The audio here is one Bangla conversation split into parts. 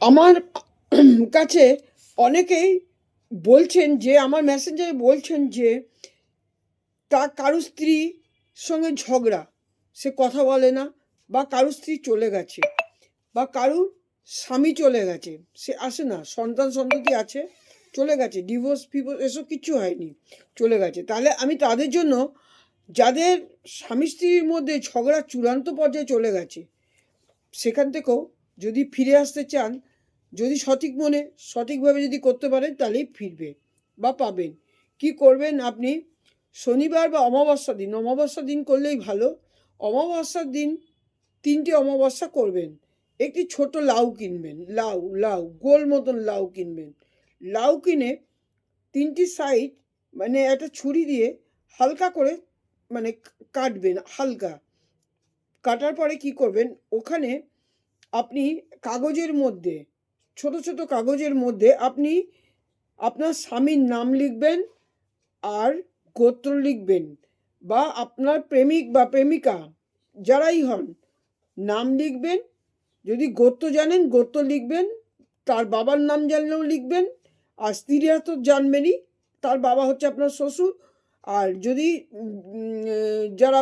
আমার কাছে অনেকেই বলছেন যে, আমার মেসেঞ্জারে বলছেন যে, তা কারও স্ত্রীর সঙ্গে ঝগড়া, সে কথা বলে না, বা কারও স্ত্রী চলে গেছে, বা কারুর স্বামী চলে গেছে, সে আসে না, সন্তান সন্ততি আছে, চলে গেছে ডিভোর্স ফিভোর্স এসব কিছু হয়নি, চলে গেছে। তাহলে আমি তাদের জন্য, যাদের স্বামী স্ত্রীর মধ্যে ঝগড়া চূড়ান্ত পর্যায়ে চলে গেছে, সেখান থেকেও যদি ফিরে আসতে চান যদি সঠিক মনে, সঠিকভাবে যদি করতে পারেন, তাহলেই ফিরবে বা পাবেন। কি করবেন আপনি? শনিবার বা অমাবস্যা দিন অমাবস্যা দিন করলেই ভালো। অমাবস্যার দিন তিনটে অমাবস্যা করবেন। একটি ছোট লাউ কিনবেন, লাউ লাউ, গোল মতন লাউ কিনবেন। লাউ কিনে তিনটি সাইড মানে একটা ছুরি দিয়ে হালকা করে মানে কাটবেন, হালকা। কাটার পরে কি করবেন? ওখানে আপনি কাগজের মধ্যে ছোট ছোট কাগজের মধ্যে আপনি আপনার স্বামীর নাম লিখবেন আর গোত্র লিখবেন বা আপনার প্রেমিক বা প্রেমিকা যারাই হন, নাম লিখবেন, যদি গোত্র জানেন গোত্র লিখবেন, তার বাবার নাম জানলেও লিখবেন, আর স্ত্রীরা তো জানবেনই, তার বাবা হচ্ছে আপনার শ্বশুর, আর যদি যারা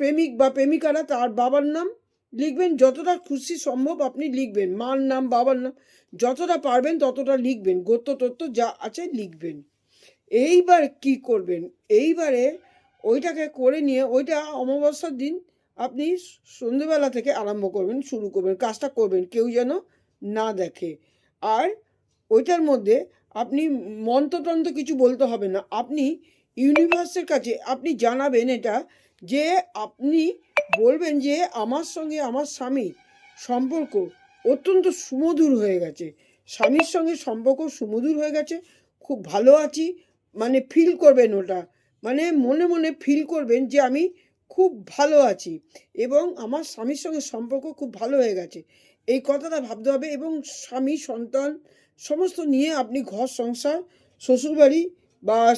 প্রেমিক বা প্রেমিকারা তার বাবার নাম লিখবেন, যতটা খুশি সম্ভব আপনি লিখবেন। মার নাম, বাবার নাম, যতটা পারবেন ততটা লিখবেন। গোত্র তত্ত্ব যা আছে লিখবেন। এইবার কি করবেন? এইবারে ওইটাকে করে নিয়ে ওইটা অমাবস্যার দিন আপনি সন্ধেবেলা থেকে আরম্ভ করবেন, শুরু করবেন, কাজটা করবেন, কেউ যেন না দেখে। আর ওইটার মধ্যে আপনি মন্ত্রতন্ত্র কিছু বলতে হবে না। আপনি ইউনিভার্সের কাছে আপনি জানাবেন এটা যে আপনি বলবেন যে আমার সঙ্গে আমার স্বামী সম্পর্ক অত্যন্ত সুমধুর হয়ে গেছে। স্বামীর সঙ্গে সম্পর্ক সুমধুর হয়ে গেছে। খুব ভালো আছি। মানে ফিল করবেন ওটা। মানে মনে মনে ফিল করবেন যে আমি খুব ভালো আছি এবং আমার স্বামীর সঙ্গে সম্পর্ক খুব ভালো হয়ে গেছে। এই কথাটা ভাবতে হবে এবং স্বামী, সন্তান সমস্ত নিয়ে আপনি ঘর, সংসার, শ্বশুরবাড়ি বা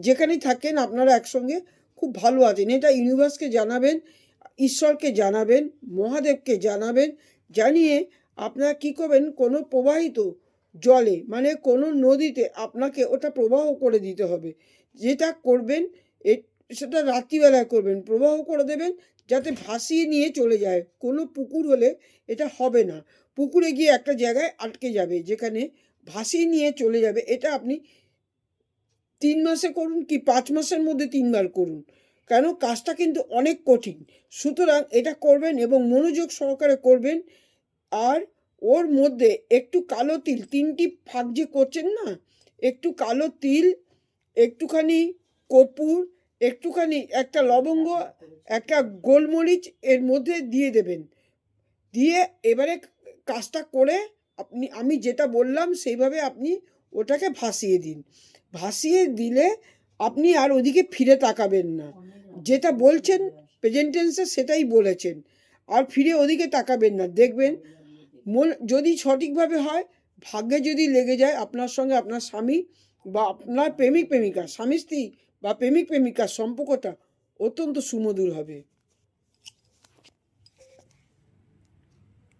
যেখানেই থাকেন আপনারা একসঙ্গে খুব ভালো আছেন। এটা ইউনিভার্সকে জানাবেন ঈশ্বরকে জানাবেন, মহাদেবকে জানাবেন, জানিয়ে আপনারা কী করবেন? কোনো প্রবাহিত জলে মানে কোনো নদীতে আপনাকে ওটা প্রবাহ করে দিতে হবে। যেটা করবেন, এ- সেটা রাত্রিবেলায় করবেন, প্রবাহ করে দেবেন, যাতে ভাসিয়ে নিয়ে চলে যায়। কোনো পুকুর হলে এটা হবে না। পুকুরে গিয়ে একটা জায়গায় আটকে যাবে, যেখানে ভাসিয়ে নিয়ে চলে যাবে। এটা আপনি তিন মাসে করুন কি পাঁচ মাসের মধ্যে তিনবার করুন? কেন কাজটা কিন্তু অনেক কঠিন। সুতরাং এটা করবেন এবং মনোযোগ সহকারে করবেন। আর ওর মধ্যে একটু কালো তিল, তিনটি ফাঁক যে করছেন না, একটু কালো তিল, একটুখানি কর্পূর, একটুখানি একটা লবঙ্গ, একটা গোলমরিচ এর মধ্যে দিয়ে দেবেন। দিয়ে এবারে কাজটা করে আপনি, আমি যেটা বললাম সেইভাবে আপনি ওটাকে ভাসিয়ে দিন। ভাসিয়ে দিলে আপনি আর ওদিকে ফিরে তাকাবেন না। যেটা বলছেন প্রেজেন্টেন্সে সেটাই বলেছেন। আর ফিরে ওদিকে তাকাবেন না, দেখবেন মন যদি সঠিকভাবে হয়, ভাগ্যে যদি লেগে যায়, আপনার সঙ্গে আপনার স্বামী বা আপনার প্রেমিক প্রেমিকা স্বামী স্ত্রী বা প্রেমিক প্রেমিকার সম্পর্কটা অত্যন্ত সুমধুর হবে।